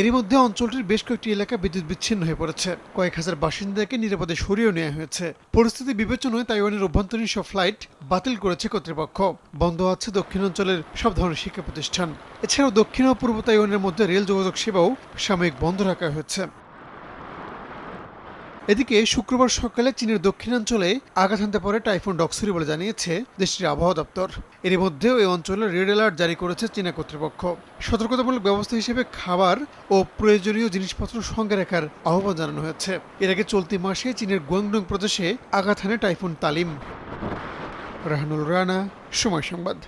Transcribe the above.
এরই মধ্যে অঞ্চলটির বেশ কয়েকটি এলাকা বিদ্যুৎ বিচ্ছিন্ন হয়ে পড়েছে। কয়েক হাজার বাসিন্দাকে নিরাপদে সরিয়ে নেওয়া হয়েছে। পরিস্থিতি বিবেচনায় তাইওয়ানের অভ্যন্তরীণ সব ফ্লাইট বাতিল করেছে কর্তৃপক্ষ। বন্ধ আছে দক্ষিণাঞ্চলের সব ধরনের শিক্ষা প্রতিষ্ঠান এছাড়াও দক্ষিণ ও পূর্ব তাইওয়ানের মধ্যে রেল যোগাযোগ সেবাও সাময়িক বন্ধ রাখা হয়েছে। এদিকে শুক্রবার সকালে চীনের দক্ষিণাঞ্চলে আঘাত হানতে পারে টাইফুন ডক্সুরি বলে জানিয়েছে দেশটির আবহাওয়া দপ্তর। এর মধ্যেও এই অঞ্চলে রেড অ্যালার্ট জারি করেছে চীনা কর্তৃপক্ষ। সতর্কতামূলক ব্যবস্থা হিসেবে খাবার ও প্রয়োজনীয় জিনিসপত্র সঙ্গে রাখার আহ্বান জানানো হয়েছে। এর আগে চলতি মাসে চীনের গুয়াংডং প্রদেশে আঘাত হানে টাইফুন তালিম। রাহানুল রানা, সময় সংবাদ।